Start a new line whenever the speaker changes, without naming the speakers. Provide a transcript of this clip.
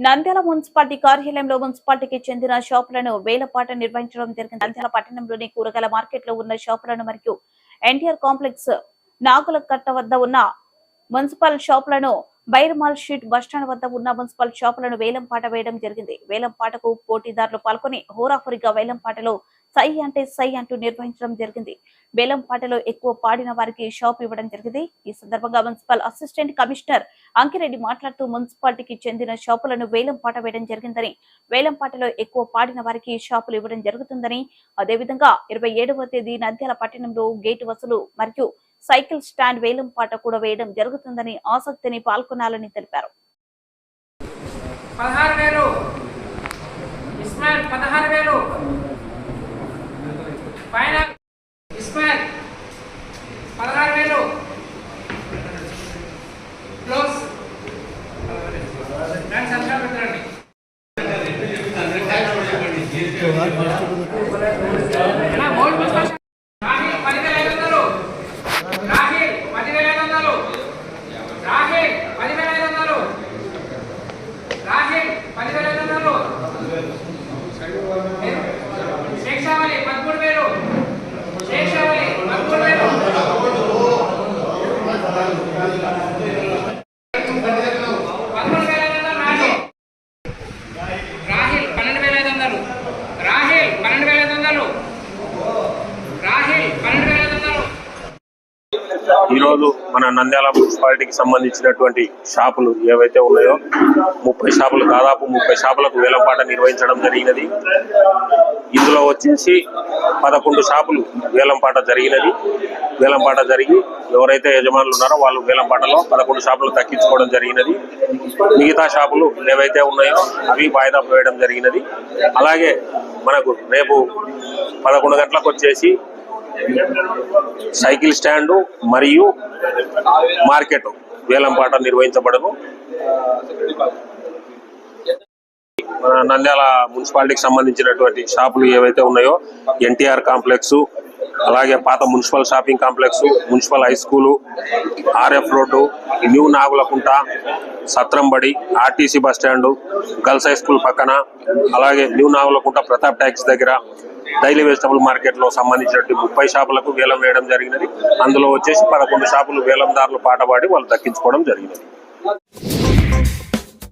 Nandyal municipality కార్యాలయంలో మున్సిపాలిటీకి చెందిన షాపులను వేలపాట నిర్వహించడం జరిగింది. నంద్యాల పట్టణంలోని కూరగాయల మార్కెట్లో ఉన్న షాపులను మరియు ఎన్టీఆర్ కాంప్లెక్స్ నాగుల కట్ట వద్ద ఉన్న మున్సిపల్ షాపులను బైర్మాల్ షీట్ బస్టాండ్ వద్ద ఉన్న మున్సిపల్ షాపులను వేలం పాట వేయడం జరిగింది. వేలం పాటకు పోటీదారులు పాల్గొని హోరాహోరీగా వేలంపాటలో సై అంటే సై అంటూ నిర్వహించడం జరిగింది. వేలంపాటలో ఎక్కువ పాడిన వారికి షాప్ ఇవ్వడం జరిగింది. ఈ సందర్భంగా మున్సిపల్ అసిస్టెంట్ కమిషనర్ అంకిరెడ్డి మాట్లాడుతూ మున్సిపాలిటీకి చెందిన షాపులను వేలం పాట వేయడం జరిగిందని వేలంపాటలో ఎక్కువ పాడిన వారికి షాపులు ఇవ్వడం జరుగుతుందని అదేవిధంగా ఇరవై ఏడవ తేదీ నంద్యాల పట్టణంలో గేటు వసూలు మరియు సైకిల్ స్టాండ్ వేలం పాట కూడా వేయడం జరుగుతుందని ఆసక్తిని పాల్గొనాలని తెలిపారు.
పదహారు వేలు ఇస్మాయిల్ పదహారు వేలు పైన ఇస్మాయిల్ పదహారు వేలు క్లోజ్ దాన్ని సంతకాలు పెట్టండి అన్నా, మోల్ పుస్తకం. రాహిల్ పదివేల ఐదు వందలు రాహిల్ పదివేల ఐదు వందలు రాహిల్ పదివేల ఐదు వందలు రాహిల్ పదివేల ఐదు వందలు శేషావళి పదమూడు వేలు శేషావళి పదమూడు వేలు పదమూడు వేల ఐదు వందలు రాహిల్ రాహిల్ పన్నెండు వేల ఐదు వందలు రాహిల్ పన్నెండు వేల ఐదు వందలు రాహిల్ పన్నెండు వేల ఐదు వందలు
ఈరోజు మన నంద్యాల మున్సిపాలిటీకి సంబంధించినటువంటి షాపులు ఏవైతే ఉన్నాయో ముప్పై షాపులు దాదాపు ముప్పై షాపులకు వేలంపాట నిర్వహించడం జరిగినది. ఇందులో వచ్చేసి పదకొండు షాపులు వేలంపాట జరిగినది. వేలంపాట జరిగి ఎవరైతే యజమానులు ఉన్నారో వాళ్ళు వేలంపాటలో పదకొండు షాపులు తగ్గించుకోవడం జరిగినది. మిగతా షాపులు ఏవైతే ఉన్నాయో అవి వాయిదా వేయడం జరిగినది. అలాగే మనకు రేపు పదకొండు గంటలకు వచ్చేసి సైకిల్ స్టాండు మరియు మార్కెట్ వేలంపాట నిర్వహించబడను. మన నంద్యాల మున్సిపాలిటీకి సంబంధించినటువంటి షాపులు ఏవైతే ఉన్నాయో ఎన్టీఆర్ కాంప్లెక్స్ అలాగే పాత municipal shopping complex municipal high school RF road new Nagulakunta సత్రంబడి RTC bus stand girls high school పక్కన అలాగే న్యూ నాగులకుంట ప్రతాప్ ట్యాక్స్ దగ్గర డైలీ వెజిటబుల్ మార్కెట్లో సంబంధించినట్టు ముప్పై షాపులకు వేలం వేయడం జరిగినది. అందులో వచ్చేసి పదకొండు షాపులు వేలందారులు పాట పాడి వాళ్ళు దక్కించుకోవడం జరిగినది.